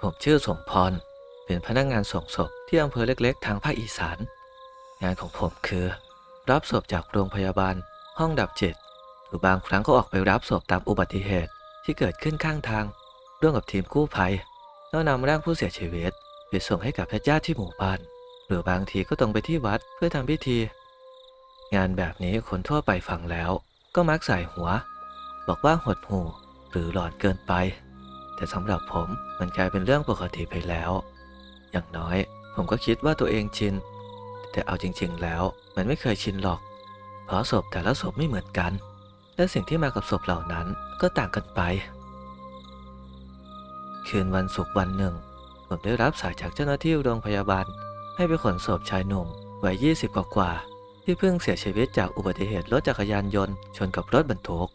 ผมชื่อสมพร เป็นพนักงานส่งศพที่อำเภอเล็ก ๆ ทางภาคอีสาน งานของผมคือ รับศพจากโรงพยาบาล ห้องดับจิต หรือบางครั้งก็ออกไปรับศพตามอุบัติเหตุที่เกิดขึ้นข้างทาง ร่วมกับทีมกู้ภัยแล้วนำร่างผู้เสียชีวิตไปส่งให้กับญาติๆที่หมู่บ้าน หรือบางทีก็ตรงไปที่วัดเพื่อทำพิธี งานแบบนี้คนทั่วไปฟังแล้ว ก็มักใส่หัว บอกว่าหดหู่หรือหลอนเกินไป แต่สำหรับผมมันกลายเป็นเรื่องปกติไปแล้ว อย่างน้อยผมก็คิดว่าตัวเองชิน แต่เอาจริง ๆ แล้วมันไม่เคยชินหรอก เพราะศพแต่ละศพไม่เหมือนกัน และสิ่งที่มากับศพเหล่านั้นก็ต่างกันไป คืนวันศุกร์วันหนึ่ง ผมได้รับสายจากเจ้าหน้าที่โรงพยาบาล ให้ไปขนศพชายหนุ่มวัย20 กว่าๆที่เพิ่งเสียชีวิตจากอุบัติเหตุรถจักรยานยนต์ชนกับรถบรรทุก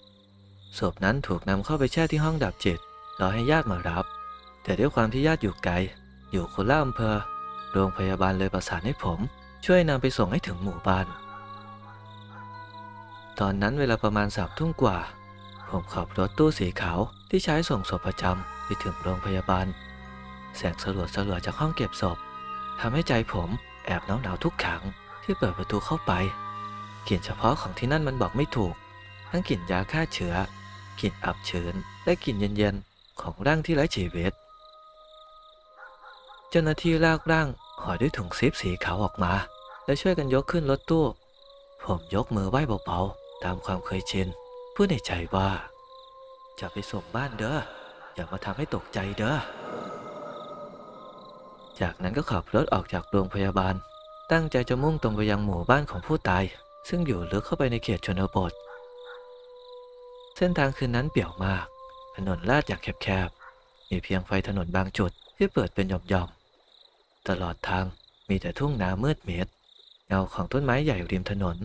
ศพนั้นถูกนำเข้าไปแช่ที่ห้องดับจิต รอให้ญาติมารับ แต่ด้วยความที่ญาติอยู่ไกล อยู่คนละอำเภอ โรงพยาบาลเลยประสานให้ผม ช่วยนำไปส่งให้ถึงหมู่บ้าน ตอนนั้นเวลาประมาณสามทุ่มกว่า ผมขับรถตู้สีขาวที่ใช้ส่งศพประจำไปถึงโรงพยาบาล แสงสลัวสลัวๆจากห้องเก็บศพทำให้ใจผมแอบหนาวหนาวทุกครั้งที่เปิดประตูเข้าไปกลิ่นเฉพาะของที่นั่นมันบอกไม่ถูก ทั้งกลิ่นยาฆ่าเชื้อกลิ่นอับชื้นและกลิ่นเย็นๆ ของร่างที่ไร้ชีวิต เจ้าหน้าที่ลากร่างห่อด้วยถุงซิปสีขาวออกมา และช่วยกันยกขึ้นรถตู้ ผมยกมือไหว้เบาๆ ตามความเคยชินพูดในใจว่า จะไปส่งบ้านเด้อ อย่ามาทำให้ตกใจเด้อ จากนั้นก็ขับรถออกจากโรงพยาบาล ตั้งใจจะมุ่งตรงไปยังหมู่บ้านของผู้ตาย ซึ่งอยู่ลึกเข้าไปในเขตชนบท เส้นทางคืนนั้นเปี่ยวมาก ถนนลาดอย่างแคบๆ มีเพียงไฟถนนบางจุดที่เปิดเป็นหย่อมๆ ตลอดทางมีแต่ทุ่งนามืดมิดเงาของต้นไม้ใหญ่ริมถนน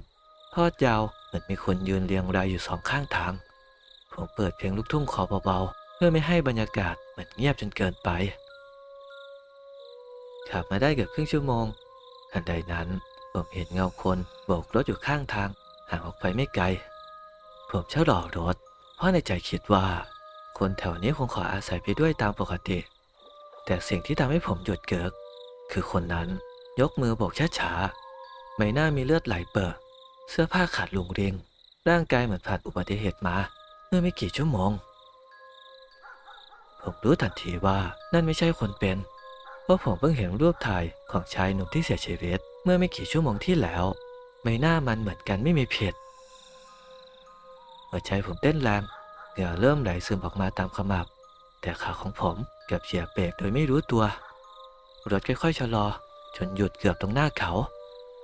ทอดยาวเหมือนมีคนยืนเรียงรายอยู่สองข้างทาง ผมเปิดเพลงลูกทุ่งคอเบาๆ เพื่อไม่ให้บรรยากาศเหมือนเงียบจนเกินไป ขับมาได้เกือบครึ่งชั่วโมง ทันใดนั้นผมเห็นเงาคนโบกรถอยู่ข้างทางห่างออกไปไม่ไกล ผมชะลอรถ เพราะในใจคิดว่า คนแถวนี้คงขออาศัยไปด้วยตามปกติ แต่สิ่งที่ทำให้ผมหยุดเกิก คือคนนั้นยกมือโบกช้าๆใบหน้ามีเลือดไหลเปิดเสื้อผ้าขาดลุงเริง ร่างกายเหมือนผ่านอุบัติเหตุมา เมื่อไม่กี่ชั่วโมง ผมรู้ทันทีว่านั่นไม่ใช่คนเป็น เพราะผมเพิ่งเห็นรูปถ่ายของชายหนุ่มที่เสียชีวิต เมื่อไม่กี่ชั่วโมงที่แล้ว ใบหน้ามันเหมือนกันไม่มีผิดหัวใจผมเต้นแรง เหงื่อเริ่มไหลซึมออกมาตามขมับ แต่ขาของผมเกับเหยียบเบรกโดยไม่รู้ตัว รถค่อยๆชะลอ จนหยุดเกือบตรงหน้าเขา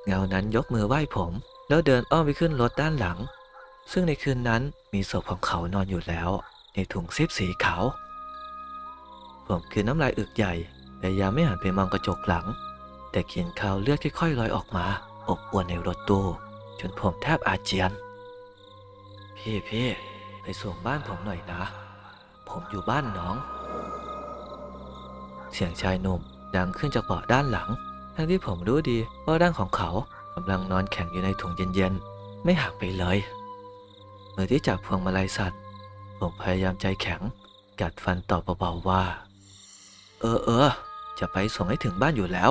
เงานั้นยกมือไหว้ผม แล้วเดินอ้อมไปขึ้นรถด้านหลัง ซึ่งในคืนนั้นมีศพของเขานอนอยู่แล้ว ในถุงซิปสีขาว ผมคือน้ำลายอึกใหญ่พยายามไม่หันไปมองกระจกหลัง แต่กลิ่นคาวเลือดค่อยๆลอยออกมา อบอวนในรถตู้จนผมแทบอาเจียน พี่พี่ ไปส่งบ้านผมหน่อยนะ ผมอยู่บ้านน้อง เสียงชายหนุ่มดังขึ้นจากเบาะด้านหลัง ทั้งที่ผมรู้ดีว่าร่างของเขากำลังนอนแข็งอยู่ในถุงเย็นๆ ไม่ห่างไปเลย มือที่จับพวงมาลัยสัตว์ ผมพยายามใจแข็ง กัดฟันตอบเบาๆว่า เออเออจะไปส่งให้ถึงบ้านอยู่แล้ว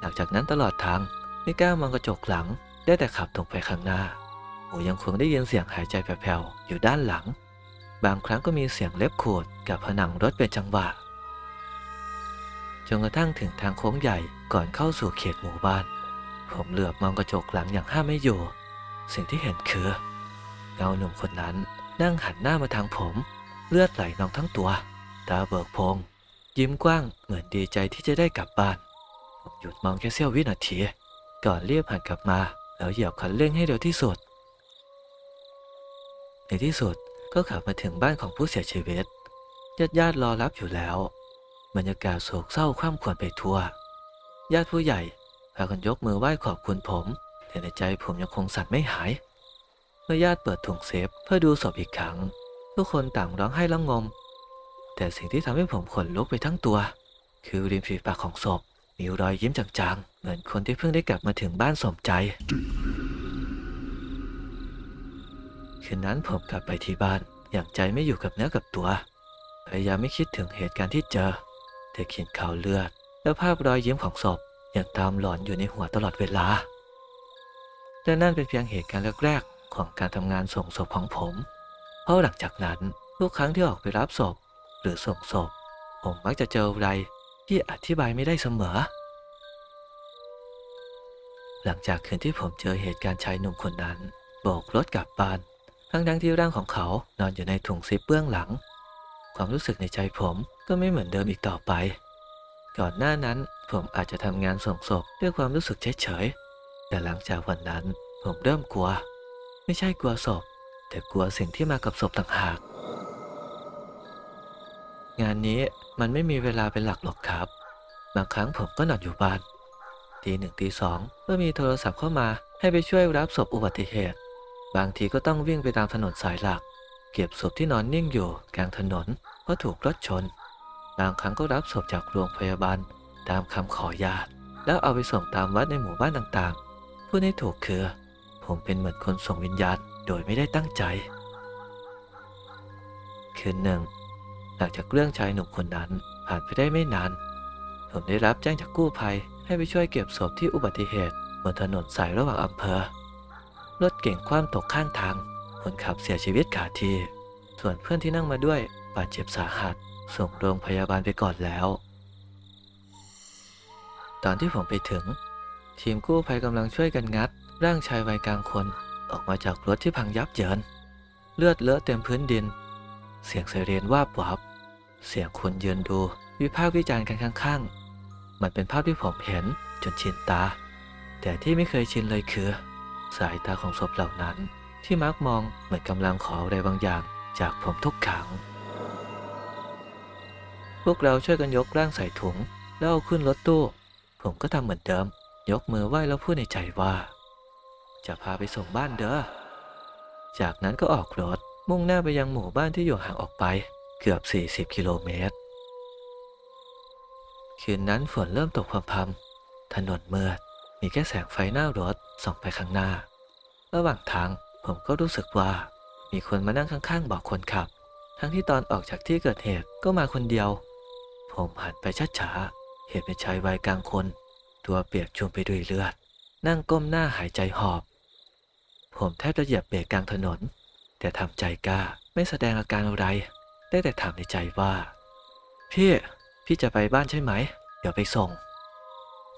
หลังจากนั้นตลอดทางไม่กล้ามองกระจกหลังได้แต่ขับตรงไปข้างหน้า หูยังคงได้ยินเสียงหายใจแผ่วๆอยู่ด้านหลัง บางครั้งก็มีเสียงเล็บขูดกับผนังรถเป็นจังหวะจนกระทั่งถึงทางโค้งใหญ่ก่อนเข้าสู่เขตหมู่บ้าน ผมเหลือบมองกระจกหลังอย่างห้ามไม่อยู่ สิ่งที่เห็นคือเงาหนุ่มคนนั้นนั่งหันหน้ามาทางผม เลือดไหลนองทั้งตัว ตาเบิกโพง ยิ้มกว้างเหมือนดีใจที่จะได้กลับบ้าน ผมหยุดมองแค่เสี้ยววินาที ก่อนเรียบหันกลับมา แล้วเหยียบคันเร่งให้เร็วที่สุด ในที่สุดก็ขับมาถึงบ้านของผู้เสียชีวิตญาติญาติๆรอรับอยู่แล้ว บรรยากาศโศกเศร้าคร่ำครวญไปทั่ว ญาติผู้ใหญ่พากันยกมือไหว้ขอบคุณผมแต่ในใจผมยังคงสั่นไม่หาย เมื่อญาติเปิดถุงเซฟเพื่อดูศพอีกครั้ง ทุกคนต่างร้องไห้ละงม แต่สิ่งที่ทำให้ผมขนลุกไปทั้งตัว คือริมฝีปากของศพมีรอยยิ้มจางๆ เหมือนคนที่เพิ่งได้กลับมาถึงบ้านสมใจ คืนนั้นผมกลับไปที่บ้าน อย่างใจไม่อยู่กับเนื้อกับตัว พยายามไม่คิดถึงเหตุการณ์ที่เจอแต่เขียนข่าวเลือด และภาพรอยยิ้มของศพยังตามหลอนอยู่ในหัวตลอดเวลา และนั่นเป็นเพียงเหตุการณ์แรกๆของการทำงานส่งศพของผม เพราะหลังจากนั้นทุกครั้งที่ออกไปรับศพ หรือส่งศพ ผมมักจะเจออะไรที่อธิบายไม่ได้เสมอ หลังจากคืนที่ผมเจอเหตุการณ์ชายหนุ่มคนนั้นโบกรถกลับบ้าน ทั้งทั้งที่ร่างของเขานอนอยู่ในถุงซิปเบื้องหลัง ความรู้สึกในใจผมก็ไม่เหมือนเดิมอีกต่อไป ก่อนหน้านั้นผมอาจจะทำงานส่งศพด้วยความรู้สึกเฉยๆ แต่หลังจากวันนั้นผมเริ่มกลัว ไม่ใช่กลัวศพ แต่กลัวสิ่งที่มากับศพต่างหาก งานนี้มันไม่มีเวลาเป็นหลักหรอกครับ บางครั้งผมก็นอนอยู่บ้านตีหนึ่งตีสองเมื่อมีโทรศัพท์เข้ามาให้ไปช่วยรับศพอุบัติเหตุ บางทีก็ต้องวิ่งไปตามถนนสายหลัก เก็บศพที่นอนนิ่งอยู่กลางถนนเพราะถูกรถชน บางครั้งก็รับศพจากโรงพยาบาลตามคำขอญาติ แล้วเอาไปส่งตามวัดในหมู่บ้านต่างๆพูดให้ถูกคือ ผมเป็นเหมือนคนส่งวิญญาณโดยไม่ได้ตั้งใจ คืนหนึ่ง หลังจากเรื่องชายหนุ่มคนนั้นผ่านไปได้ไม่นาน ผมได้รับแจ้งจากกู้ภัยให้ไปช่วยเก็บศพที่อุบัติเหตุบนถนนสายระหว่างอำเภอ รถเก่งคว่ำตกข้างทาง คนขับเสียชีวิตขาที่ส่วนเพื่อนที่นั่งมาด้วยบาดเจ็บสาหัส ส่งโรงพยาบาลไปก่อนแล้ว ตอนที่ผมไปถึง ทีมกู้ภัยกำลังช่วยกันงัด ร่างชายวัยกลางคน ออกมาจากรถที่พังยับเยิน เลือดเลอะเต็มพื้นดิน เสียงไซเรนว่าบวับ เสียงคนยืนดู วิพากษ์วิจารณ์กันข้างๆ มันเป็นภาพที่ผมเห็นจนชินตา แต่ที่ไม่เคยชินเลยคือ สายตาของศพเหล่านั้น ที่มักมองเหมือนกำลังขออะไรบางอย่างจากผมทุกครั้งพวกเราช่วยกันยกร่างใส่ถุง แล้วเอาขึ้นรถตู้ ผมก็ทำเหมือนเดิม ยกมือไหว้แล้วพูดในใจว่า จะพาไปส่งบ้านเด้อจากนั้นก็ออกรถมุ่งหน้าไปยังหมู่บ้านที่อยู่ห่างออกไป เกือบ 40 กิโลเมตร คืนนั้นฝนเริ่มตกพรำๆถนนเมืด มีแค่แสงไฟหน้ารถส่องไปข้างหน้า ระหว่างทางผมก็รู้สึกว่า มีคนมานั่งข้างๆบอกคนขับ ทั้งที่ตอนออกจากที่เกิดเหตุก็มาคนเดียว ผมหันไปช้าๆเห็นเป็นชายวัยกลางคน ตัวเปียกชุ่มไปด้วยเลือด นั่งก้มหน้าหายใจหอบ ผมแทบจะเหยียบเบรกกลางถนน แต่ทำใจกล้าไม่แสดงอาการอะไร ได้แต่ถามในใจว่า พี่ พี่จะไปบ้านใช่ไหม เดี๋ยวไปส่ง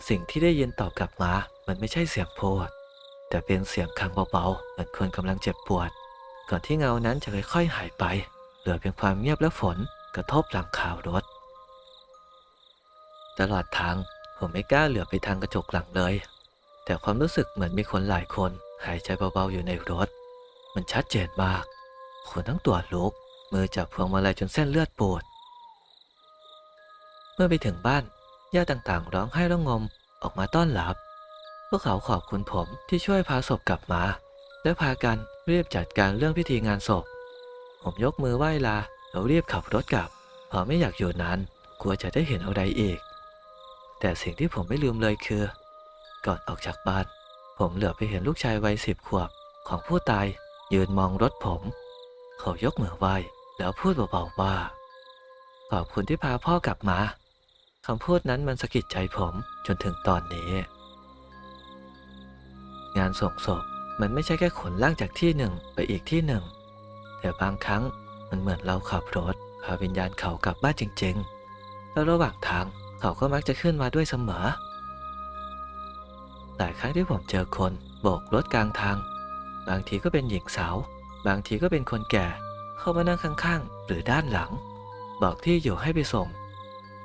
สิ่งที่ได้ยินตอบกลับมา มันไม่ใช่เสียงพูด แต่เป็นเสียงคางเบาๆ เหมือนคนกำลังเจ็บปวด ก่อนที่เงานั้นจะค่อยๆหายไป เหลือเพียงความเงียบและฝนกระทบหลังคารถ ตลอดทางผมไม่กล้าเหลือไปทางกระจกหลังเลย แต่ความรู้สึกเหมือนมีคนหลายคนหายใจเบาๆอยู่ในรถ มันชัดเจนมากขนทั้งตัวลุกมือจับพวงมาลัยจนเส้นเลือดปวด เมื่อไปถึงบ้าน ญาติต่างๆ ร้องไห้ร้องงมออกมาต้อนรับ พวกเขาขอบคุณผมที่ช่วยพาศพกลับมา และพากันรีบจัดการเรื่องพิธีงานศพ ผมยกมือไหว้ลาแล้วรีบขับรถกลับเพราะไม่อยากอยู่นานกลัวจะได้เห็นอะไรอีก แต่สิ่งที่ผมไม่ลืมเลยคือ ก่อนออกจากบ้าน ผมเหลือไปเห็นลูกชายวัยสิบขวบของผู้ตายยืนมองรถผม เขายกมือไหว้แล้วพูดเบาๆว่า ขอบคุณที่พาพ่อกลับมาำพูดนั้นมันสะกิดใจผมจนถึงตอนนี้ งานส่งศพมันไม่ใช่แค่ขนร่างจากที่หนึ่งไปอีกที่หนึ่ง แต่บางครั้งมันเหมือนเราขับรถพาวิญญาณเขากลับบ้านจริง ๆ แล้วระหว่างทางเขาก็มักจะขึ้นมาด้วยเสมอหลายครั้งที่ผมเจอคนโบกรถกลางทาง บางทีก็เป็นหญิงสาว บางทีก็เป็นคนแก่ เข้ามานั่งข้างๆ หรือด้านหลัง บอกที่อยู่ให้ไปส่ง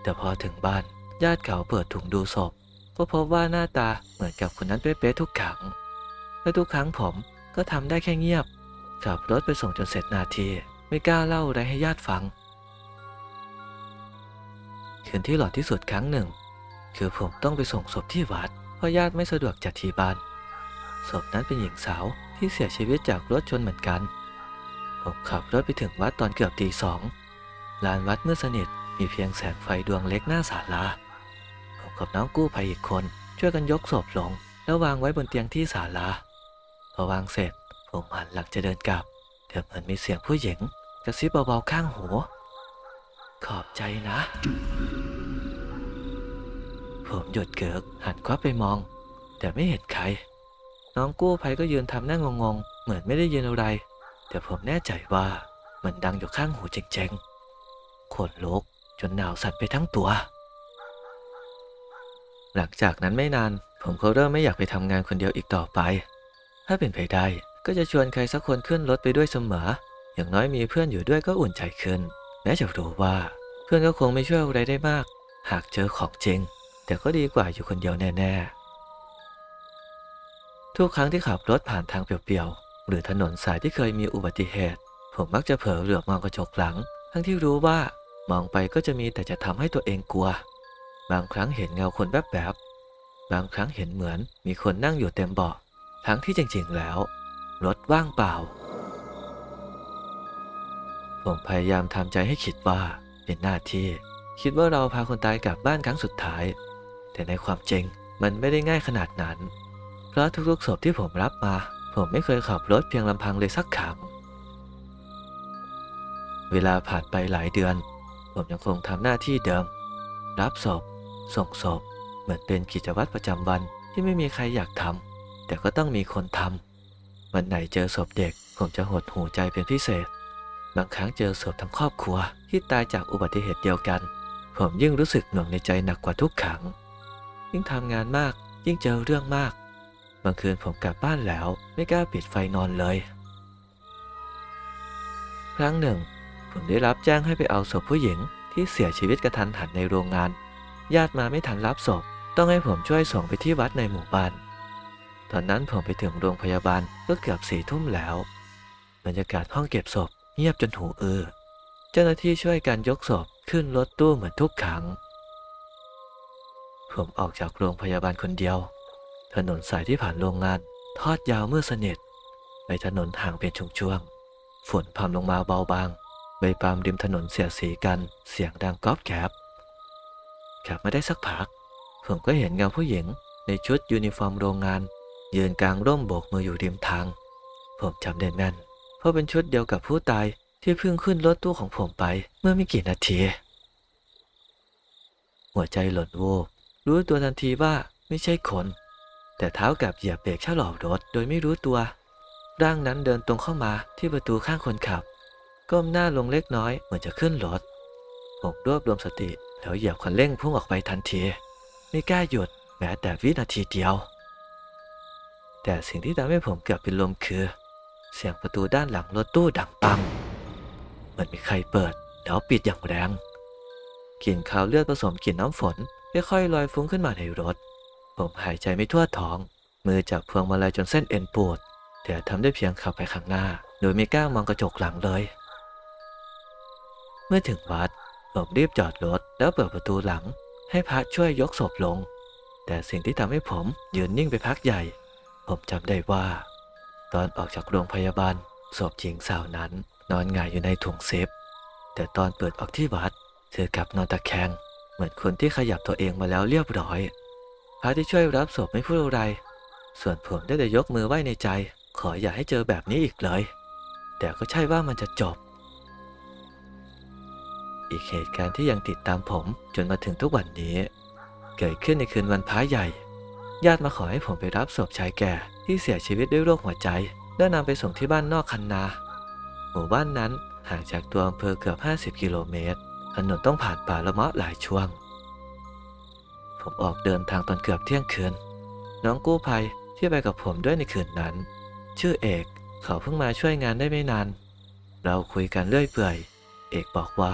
แต่พอถึงบ้าน ญาติเขาเปิดถุงดูศพก็พบว่าหน้าตาเหมือนกับคนนั้นเป๊ะๆทุกครั้งและทุกครั้งผมก็ทำได้แค่เงียบ ขับรถไปส่งจนเสร็จนาที ไม่กล้าเล่าอะไรให้ญาติฟัง คืนที่หลอนที่สุดครั้งหนึ่ง คือผมต้องไปส่งศพที่วัด เพราะญาติไม่สะดวกจากที่บ้าน ศพนั้นเป็นหญิงสาวที่เสียชีวิตจากรถชนเหมือนกัน ผมขับรถไปถึงวัดตอนเกือบตีสองลานวัดมืดสนิท มีเพียงแสงไฟดวงเล็กหน้าศาลาผมกับน้องกู้ภัยอีกคน ช่วยกันยกศพลง แล้ววางไว้บนเตียงที่ศาลาพอวางเสร็จ ผมหันหลังจะเดินกลับแต่เหมือนมีเสียงผู้หญิงกระซิบเบาๆข้างหู ขอบใจนะ ผมหยุดเกิกหันควับไปมอง แต่ไม่เห็นใคร น้องกู้ภัยก็ยืนทำหน้างงๆ เหมือนไม่ได้ยินอะไร แต่ผมแน่ใจว่ามันดังอยู่ข้างหูเจ๋งๆขนลุก จนหนาวสั่นไปทั้งตัว หลังจากนั้นไม่นาน ผมก็เริ่มไม่อยากไปทำงานคนเดียวอีกต่อไป ถ้าเป็นไปได้ก็จะชวนใครสักคนขึ้นรถไปด้วยเสมอ อย่างน้อยมีเพื่อนอยู่ด้วยก็อุ่นใจขึ้น แม้จะรู้ว่า เพื่อนก็คงไม่ช่วยอะไรได้มาก หากเจอของจริง แต่ก็ดีกว่าอยู่คนเดียวแน่ ๆ ทุกครั้งที่ขับรถผ่านทางเปลี่ยวๆ หรือถนนสายที่เคยมีอุบัติเหตุ ผมมักจะเผลอเหลือบมองกระจกหลัง ทั้งที่รู้ว่า มองไปก็จะมีแต่จะทำให้ตัวเองกลัว บางครั้งเห็นเงาคนแวบๆบางครั้งเห็นเหมือนมีคนนั่งอยู่เต็มเบาะทั้งที่จริงๆแล้ว รถว่างเปล่า ผมพยายามทำใจให้คิดว่าเป็นหน้าที่คิดว่าเราพาคนตายกลับบ้านครั้งสุดท้าย แต่ในความจริงมันไม่ได้ง่ายขนาดนั้น เพราะทุกๆศพที่ผมรับมา ผมไม่เคยขับรถเพียงลำพังเลยสักครั้งเวลาผ่านไปหลายเดือน ผมยังคงทำหน้าที่เดิม รับศพ ส่งศพ เหมือนเป็นกิจวัตรประจำวันที่ไม่มีใครอยากทำแต่ก็ต้องมีคนทำวันไหนเจอศพเด็ก ผมจะหดหูใจเป็นพิเศษ บางครั้งเจอศพทั้งครอบครัวที่ตายจากอุบัติเหตุเดียวกัน ผมยิ่งรู้สึกหน่วงในใจหนักกว่าทุกครั้งยิ่งทำงานมากยิ่งเจอเรื่องมาก บางคืนผมกลับบ้านแล้ว ไม่กล้าปิดไฟนอนเลย ครั้งหนึ่ง ผมได้รับแจ้งให้ไปเอาศพผู้หญิง ที่เสียชีวิตกระทันหันในโรงงาน ญาติมาไม่ทันรับศพ ต้องให้ผมช่วยส่งไปที่วัดในหมู่บ้าน ตอนนั้นผมไปถึงโรงพยาบาลก็เกือบสี่ทุ่มแล้ว บรรยากาศห้องเก็บศพเงียบจนหูอื้อเจ้าหน้าที่ช่วยกันยกศพขึ้นรถตู้เหมือนทุกครั้ง ผมออกจากโรงพยาบาลคนเดียว ถนนสายที่ผ่านโรงงาน ทอดยาวเมืดสนิทในถนนห่างเป็นช่วงๆ ฝนพรำลงมาเบาบาง ปาล์มริมถนนเสียสีกัน เสียงดังก๊อบแกบขับมาได้สักพัก ผมก็เห็นเงาผู้หญิง ในชุดยูนิฟอร์มโรงงาน ยืนกลางร่มโบกมืออยู่ริมทาง ผมจำได้แม่น เพราะเป็นชุดเดียวกับผู้ตายที่เพิ่งขึ้นรถตู้ของผมไปเมื่อไม่กี่นาที หัวใจหล่นวูบรู้ตัวทันทีว่าไม่ใช่คน แต่เท้ากับเหยียบเบรกชะลอรถโดยไม่รู้ตัว ร่างนั้นเดินตรงเข้ามาที่ประตูข้างคนขับ ก้มหน้าลงเล็กน้อยเหมือนจะขึ้นรถผมรวบรวมสติแล้วเหยียบคันเร่งพุ่งออกไปทันที ไม่กล้าหยุดแม้แต่วินาทีเดียว แต่สิ่งที่ทำให้ผมเกือบเป็นลมคือ เสียงประตูด้านหลังรถตู้ดังปังเหมือนมีใครเปิดแล้วปิดอย่างแรงกลิ่นคาวเลือดผสมกลิ่นน้ำฝนค่อยๆลอยฟุ้งขึ้นมาในรถ ผมหายใจไม่ทั่วท้อง มือจับพวงมาลัยจนเส้นเอ็นปวดแต่ทำได้เพียงขับไปข้างหน้า โดยไม่กล้ามองกระจกหลังเลย เมื่อถึงวัดผมรีบจอดรถแล้วเปิดประตูหลัง ให้พระช่วยยกศพลง แต่สิ่งที่ทำให้ผมยืนนิ่งไปพักใหญ่ ผมจำได้ว่า ตอนออกจากโรงพยาบาลศพหญิงสาวนั้นนอนหงายอยู่ในถุงเซฟ แต่ตอนเปิดออกที่วัด เธอกลับนอนตะแคง เหมือนคนที่ขยับตัวเองมาแล้วเรียบร้อย พระที่ช่วยรับศพไม่พูดอะไร ส่วนผมได้แต่ยกมือไหว้ในใจ ขออย่าให้เจอแบบนี้อีกเลย แต่ก็ใช่ว่ามันจะจบ อีกเหตุการณ์ที่ยังติดตามผมจนมาถึงทุกวันนี้ เกิดขึ้นในคืนวันพระใหญ่ ญาติมาขอให้ผมไปรับศพชายแก่ที่เสียชีวิตด้วยโรคหัวใจ แล้วนำไปส่งที่บ้านนอกคันนา หมู่บ้านนั้นห่างจากตัวอำเภอเกือบ 50 กิโลเมตร ถนนต้องผ่านป่าละมะหลายช่วง ผมออกเดินทางตอนเกือบเที่ยงคืน น้องกู้ภัยที่ไปกับผมด้วยในคืนนั้น ชื่อเอกเขาเพิ่งมาช่วยงานได้ไม่นาน เราคุยกันเรื่อยเปื่อย เอกบอกว่า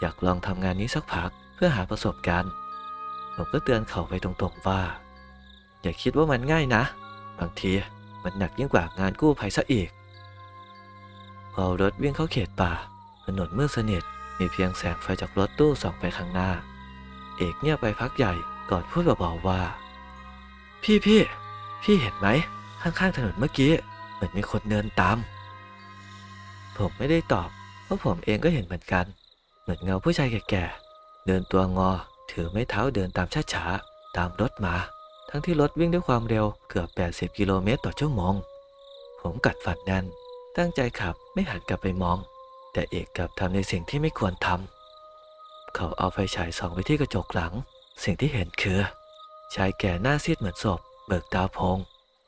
อยากลองทำงานนี้สักพักเพื่อหาประสบการณ์ผมก็เตือนเขาไปตรงๆว่า อย่าคิดว่ามันง่ายนะ บางทีมันหนักยิ่งกว่างานกู้ภัยซะอีกพอรถวิ่งเข้าเขตป่า ถนนมืดสนิทมีเพียงแสงไฟจากรถตู้ส่องไปข้างหน้า เอกเงียบไปพักใหญ่ก่อนพูดเบาๆว่า พี่พี่พี่เห็นไหมข้างๆถนนเมื่อกี้เหมือนมีคนเดินตาม ผมไม่ได้ตอบเพราะผมเองก็เห็นเหมือนกัน มือนเงาผู้ชายแก่ๆเดินตัวงอ ถือไม้เท้าเดินตามช้าๆตามรถมา ทั้งที่รถวิ่งด้วยความเร็วเกือบ 80 กิโลเมตรต่อชั่วโมง ผมกัดฟันแน่น ตั้งใจขับไม่หันกลับไปมอง แต่เอกกลับทำในสิ่งที่ไม่ควรทำเขาเอาไฟฉายส่องไปที่กระจกหลัง สิ่งที่เห็นคือ ชายแก่หน้าซีดเหมือนศพ เบิกตาโพง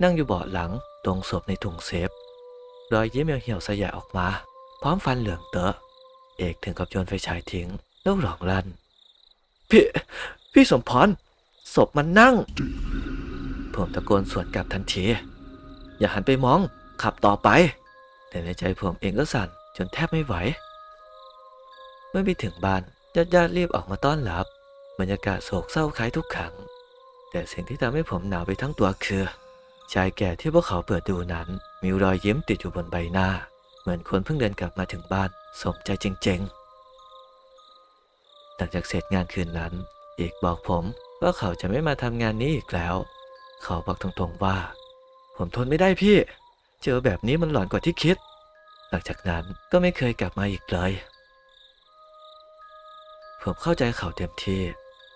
นั่งอยู่เบาะหลังตรงศพในถุงเซฟรอยยิ้มเหี่ยวๆสยะออกมา พร้อมฟันเหลืองเตอะ เอกถึงกับโยนไฟฉายทิ้งแล้วร้องลั่น พี่ พี่สมพรศพมันนั่ง ผมตะโกนสวนกลับทันที อย่าหันไปมอง ขับต่อไป แต่ในใจผมเองก็สั่นจนแทบไม่ไหว เมื่อไปถึงบ้านญาติญาติๆรีบออกมาต้อนรับบรรยากาศโศกเศร้าคล้ายทุกครั้งแต่สิ่งที่ทำให้ผมหนาวไปทั้งตัวคือ ชายแก่ที่พวกเขาเปิดดูนั้น มีรอยยิ้มติดอยู่บนใบหน้า เหมือนคนเพิ่งเดินกลับมาถึงบ้าน สมใจจริงๆ หลังจากเสร็จงานคืนนั้น เอกบอกผมว่าเขาจะไม่มาทำงานนี้อีกแล้ว เขาบอกตรงๆว่า ผมทนไม่ได้พี่ เจอแบบนี้มันหลอนกว่าที่คิด หลังจากนั้นก็ไม่เคยกลับมาอีกเลย ผมเข้าใจเขาเต็มที่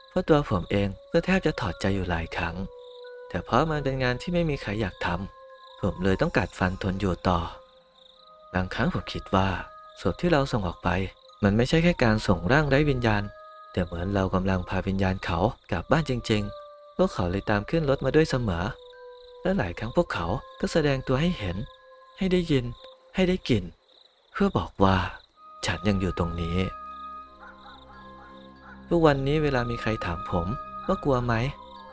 เพราะตัวผมเองก็แทบจะถอดใจอยู่หลายครั้ง แต่เพราะมันเป็นงานที่ไม่มีใครอยากทำผมเลยต้องกัดฟันทนอยู่ต่อบางครั้งผมคิดว่า ศพที่เราส่งออกไป มันไม่ใช่แค่การส่งร่างไร้วิญญาณ แต่เหมือนเรากำลังพาวิญญาณเขากลับบ้านจริง ๆ พวกเขาเลยตามขึ้นรถมาด้วยเสมอ และหลายครั้งพวกเขาก็แสดงตัวให้เห็น ให้ได้ยิน ให้ได้กลิ่น เพื่อบอกว่า ฉันยังอยู่ตรงนี้ ทุกวันนี้เวลามีใครถามผมว่ากลัวไหม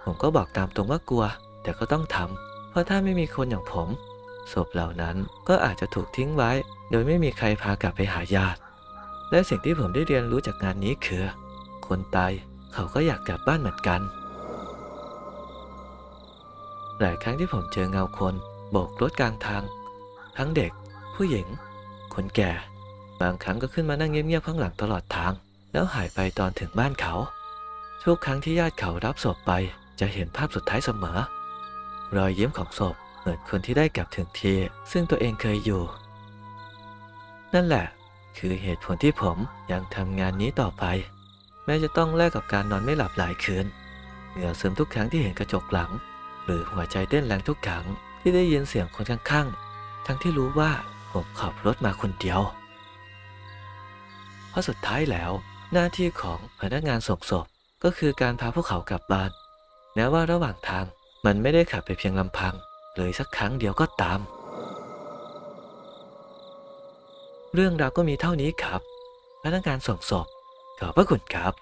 ผมก็บอกตามตรงว่ากลัว แต่ก็ต้องทำเพราะถ้าไม่มีคนอย่างผม พเหล่านั้นก็อาจจะถูกทิ้งไว้ โดยไม่มีใครพากลับไปหาญาติ และสิ่งที่ผมได้เรียนรู้จากงานนี้คือ คนตายเขาก็อยากกลับบ้านเหมือนกัน หลายครั้งที่ผมเจอเงาคนโบกรถกลางทาง ทั้งเด็ก ผู้หญิง คนแก่ บางครั้งก็ขึ้นมานั่งเงียบๆข้างหลังตลอดทาง แล้วหายไปตอนถึงบ้านเขาทุกครั้งที่ญาติเขารับศพไปจะเห็นภาพสุดท้ายเสมอ รอยยิ้มของศพ เหมือนคนที่ได้กลับถึงที่ ซึ่งตัวเองเคยอยู่ นั่นแหละ คือเหตุผลที่ผมยังทำงานนี้ต่อไป แม้จะต้องแลกกับการนอนไม่หลับหลายคืน เหงื่อซึมทุกครั้งที่เห็นกระจกหลัง หรือหัวใจเต้นแรงทุกครั้งที่ได้ยินเสียงคนข้างๆ ทั้งที่รู้ว่าผมขับรถมาคนเดียว เพราะสุดท้ายแล้ว หน้าที่ของพนักงานส่งศพก็คือการพาพวกเขากลับบ้านแม้ว่าระหว่างทางมันไม่ได้ขับไปเพียงลำพัง เลยสักครั้งเดียวก็ตาม เรื่องราวก็มีเท่านี้ครับ พนักงานส่งศพขอบพระคุณครับ